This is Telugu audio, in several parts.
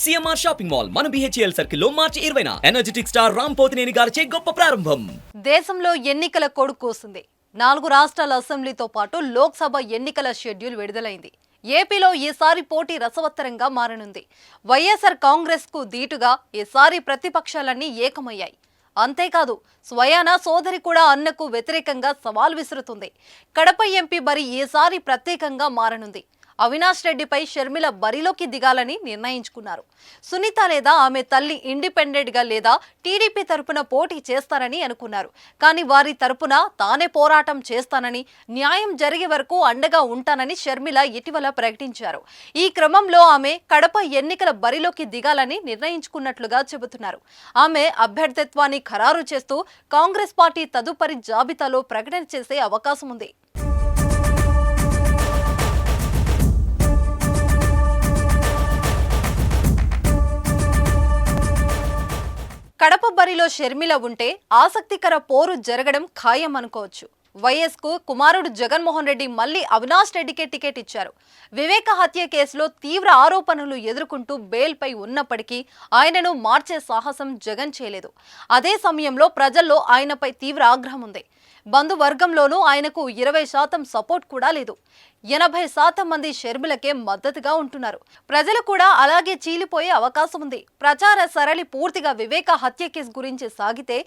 సిఎంఆర్ షాపింగ్ మాల్ మన బిహెచ్ఎల్ సర్కిల్లో మార్చి ఇరవైన. ఎనర్జెటిక్ స్టార్ రామ్ పోతినేని గారిచే గొప్ప ప్రారంభం. దేశంలో ఎన్నికల కొడుకు కూసింది నాలుగు రాష్ట్రాల అసెంబ్లీతో పాటు లోక్సభ ఎన్నికల షెడ్యూల్ విడుదలైంది. ఏపీలో ఈసారి పోటీ రసవత్తరంగా మారనుంది. వైఎస్ఆర్ కాంగ్రెస్కు ధీటుగా ఈసారి ప్రతిపక్షాలన్నీ ఏకమయ్యాయి. అంతేకాదు స్వయాన సోదరి కూడా అన్నకు వ్యతిరేకంగా సవాల్ విసురుతుంది. కడప ఎంపీ బరి ఈసారి ప్రత్యేకంగా మారనుంది. అవినాష్ రెడ్డిపై షర్మిల బరిలోకి దిగాలని నిర్ణయించుకున్నారు. సునీత లేదా ఆమె తల్లి ఇండిపెండెంట్గా లేదా టీడీపీ తరపున పోటీ చేస్తారని అనుకున్నారు. కానీ వారి తరపున తానే పోరాటం చేస్తానని న్యాయం జరిగే వరకు అండగా ఉంటానని షర్మిల ఇటీవల ప్రకటించారు. ఈ క్రమంలో ఆమె కడప ఎన్నికల బరిలోకి దిగాలని నిర్ణయించుకున్నట్లుగా చెబుతున్నారు. ఆమె అభ్యర్థిత్వాన్ని ఖరారు చేస్తూ కాంగ్రెస్ పార్టీ తదుపరి జాబితాలో ప్రకటన చేసే అవకాశం ఉంది. కడప బరిలో షర్మిల ఉంటే ఆసక్తికర పోరు జరగడం ఖాయం అనుకోవచ్చు వైఎస్కు కుమారుడు జగన్మోహన్ రెడ్డి మళ్ళీ అవినాష్ రెడ్డికే టికెట్ ఇచ్చారు. వివేక హత్య కేసులో తీవ్ర ఆరోపణలు ఎదుర్కొంటూ బెయిల్పై ఉన్నప్పటికీ ఆయనను మార్చే సాహసం జగన్ చేయలేదు. అదే సమయంలో ప్రజల్లో ఆయనపై తీవ్ర ఆగ్రహం ఉంది. బంధువర్గంలోనూ ఆయనకు ఇరవై శాతం సపోర్ట్ కూడా లేదు. ఎనభై శాతం మంది షర్మిలకే మద్దతుగా ఉంటున్నారు. ప్రజలు కూడా అలాగే చీలిపోయే అవకాశం ఉంది. ప్రచార సరళి పూర్తిగా వివేక హత్య కేసు గురించి సాగితే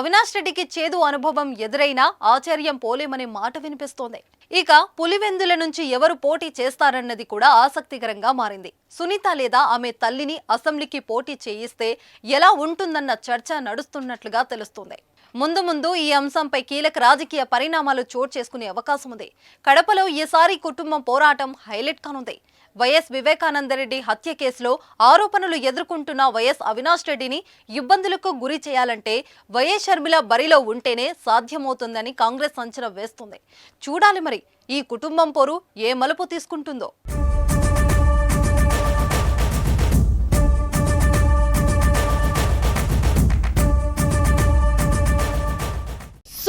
అవినాష్ రెడ్డికి చేదు అనుభవం ఎదురైనా ఆశ్చర్యం పోలేమనే మాట వినిపిస్తోంది. ఇక పులివెందుల నుంచి ఎవరు పోటీ చేస్తారన్నది కూడా ఆసక్తికరంగా మారింది. సునీత లేదా ఆమె తల్లిని అసెంబ్లీకి పోటీ చేయిస్తే ఎలా ఉంటుందన్న చర్చ నడుస్తున్నట్లుగా తెలుస్తోంది. ముందు ముందు ఈ అంశంపై కీలక రాజకీయ పరిణామాలు చోటు చేసుకునే అవకాశం ఉంది. కడపలో ఈసారి కుటుంబం పోరాటం హైలైట్ కానుంది. వైఎస్ వివేకానందరెడ్డి హత్య కేసులో ఆరోపణలు ఎదుర్కొంటున్న వైఎస్ అవినాష్ రెడ్డిని ఇబ్బందులకు గురి చేయాలంటే వైఎస్ షర్మిల బరిలో ఉంటేనే సాధ్యమవుతుందని కాంగ్రెస్ అంచనా వేస్తుంది. చూడాలి మరి ఈ కుటుంబం పోరు ఏ మలుపు తీసుకుంటుందో.